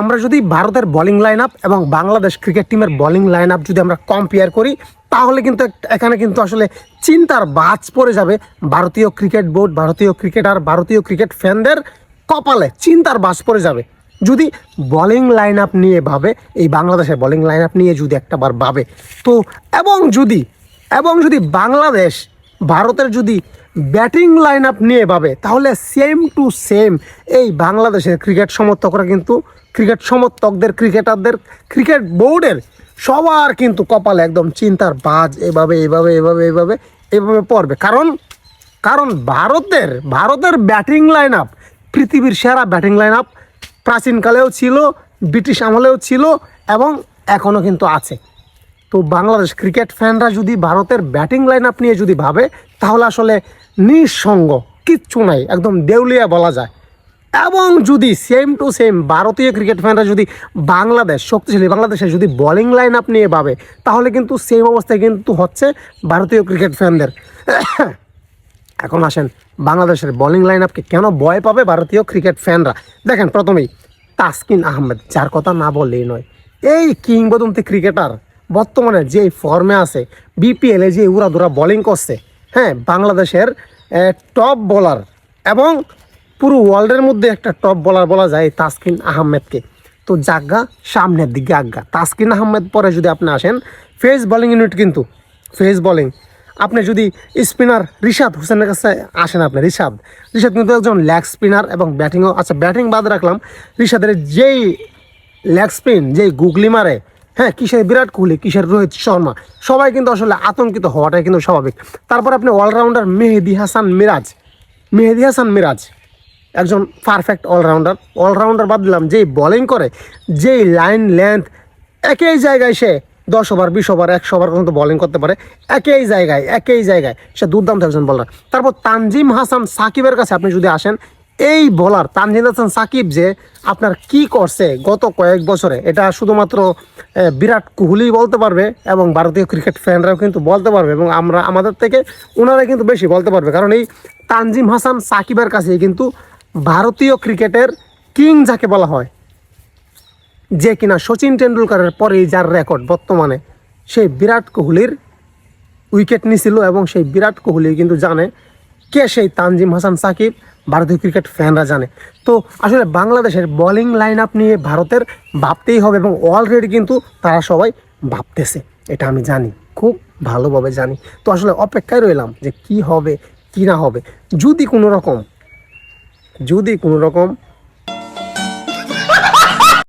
আমরা যদি ভারতের বোলিং লাইন আপ এবং বাংলাদেশ ক্রিকেট টিমের বোলিং লাইন আপ যদি আমরা কম্পেয়ার করি, তাহলে কিন্তু এখানে কিন্তু আসলে চিন্তার বাজ পড়ে যাবে ভারতীয় ক্রিকেট বোর্ড ভারতীয় ক্রিকেটার ভারতীয় ক্রিকেট ফ্যানদের কপালে চিন্তার বাজ পড়ে যাবে। যদি বোলিং লাইন আপ নিয়ে ভাবে, এই বাংলাদেশের বোলিং লাইন আপ নিয়ে যদি একটাবার ভাবে, তো এবং যদি এবং যদি বাংলাদেশ, ভারতের যদি ব্যাটিং লাইন আপ নিয়ে ভাবে। তাহলে সেম টু সেম এই বাংলাদেশের ক্রিকেট সমর্থকরা কিন্তু ক্রিকেট সমর্থকদের, ক্রিকেটারদের, ক্রিকেট বোর্ডের সবার কিন্তু কপালে একদম চিন্তার বাজ এভাবে এভাবে এভাবে এভাবে এভাবে পড়বে। কারণ কারণ ভারতের ভারতের ব্যাটিং লাইন আপ পৃথিবীর সেরা ব্যাটিং লাইন আপ প্রাচীনকালেও ছিল, ব্রিটিশ আমলেও ছিল এবং এখনও কিন্তু আছে। তো বাংলাদেশ ক্রিকেট ফ্যানরা যদি ভারতের ব্যাটিং লাইন আপ নিয়ে যদি ভাবে, তাহলে আসলে নিঃসঙ্গ, কিচ্ছু নাই, একদম দেউলিয়া বলা যায়। এবং যদি সেম টু সেম ভারতীয় ক্রিকেট ফ্যানরা যদি বাংলাদেশ, শক্তিশালী বাংলাদেশে যদি বোলিং লাইন আপ নিয়ে ভাবে, তাহলে কিন্তু সেম অবস্থায় কিন্তু হচ্ছে ভারতীয় ক্রিকেট ফ্যানদের এখন আসেন, বাংলাদেশের বোলিং লাইন আপকে কেন ভয় পাবে ভারতীয় ক্রিকেট ফ্যানরা দেখেন প্রথমেই, তাসকিন আহমেদ, যার কথা না বললেই নয়, এই কিংবদন্তি ক্রিকেটার বর্তমানে যে ফর্মে আছে বিপিএলে যে উড়াদুরা বোলিং করছে হ্যাঁ বাংলাদেশের টপ বোলার এবং পুরো ওয়ার্ল্ডের মধ্যে একটা টপ বোলার বলা যায় তাসকিন আহমেদকে। তো জাগা সামনের দিকে আজ্ঞা তাসকিন আহমেদ পরে যদি আপনি আসেন ফেস বোলিং ইউনিট কিন্তু ফেস বোলিং আপনি যদি স্পিনার রিশাদ হোসেনের কাছে আসেন আপনি, রিশাদ। রিশাদ কিন্তু একজন লেগ স্পিনার এবং ব্যাটিংও আচ্ছা ব্যাটিং বাদ রাখলাম, রিশাদের যেই লেগ স্পিন যেই গুগলি মারে হ্যাঁ কিসের বিরাট কোহলি, কিসের রোহিত শর্মা, সবাই কিন্তু আসলে আতঙ্কিত হওয়াটাই কিন্তু স্বাভাবিক। তারপর আপনি অলরাউন্ডার মেহেদি হাসান মিরাজ। মেহেদি হাসান মিরাজ, একজন পারফেক্ট অলরাউন্ডার অলরাউন্ডার বাদ দিলাম, যেই বোলিং করে, যেই লাইন লেন্থ একই জায়গায় সে দশ ওভার বিশ ওভার একশো ওভার পর্যন্ত বোলিং করতে পারে। একই জায়গায় একই জায়গায় সে দুর্দান্ত একজন বলার তারপর তানজিম হাসান সাকিবের কাছে আপনি যদি আসেন এই বোলার তানজিম হাসান সাকিব যে আপনার কি করছে গত কয়েক বছরে, এটা শুধুমাত্র বিরাট কোহলি বলতে পারবে এবং ভারতীয় ক্রিকেট ফ্যানরাও কিন্তু বলতে পারবে এবং আমরা, আমাদের থেকে ওনারা কিন্তু বেশি বলতে পারবে। কারণ এই তানজিম হাসান সাকিবের কাছে কিন্তু ভারতীয় ক্রিকেটের কিং যাকে বলা হয়, যে কিনা সচিন টেন্ডুলকারের পরেই যার রেকর্ড বর্তমানে সেই বিরাট কোহলির উইকেট নিছিল এবং সেই বিরাট কোহলি কিন্তু জানে কে সেই তানজিম হাসান সাকিব ভারতীয় ক্রিকেট ফ্যানরা জানে। তো আসলে বাংলাদেশের বোলিং লাইন আপ নিয়ে ভারতের ভাবতেই হবে এবং অলরেডি কিন্তু তারা সবাই ভাবতেছে, এটা আমি জানি, খুব ভালোভাবে জানি। তো আসলে অপেক্ষায় রইলাম যে কি হবে, কি না হবে। যদি কোনো রকম, যদি কোনো রকম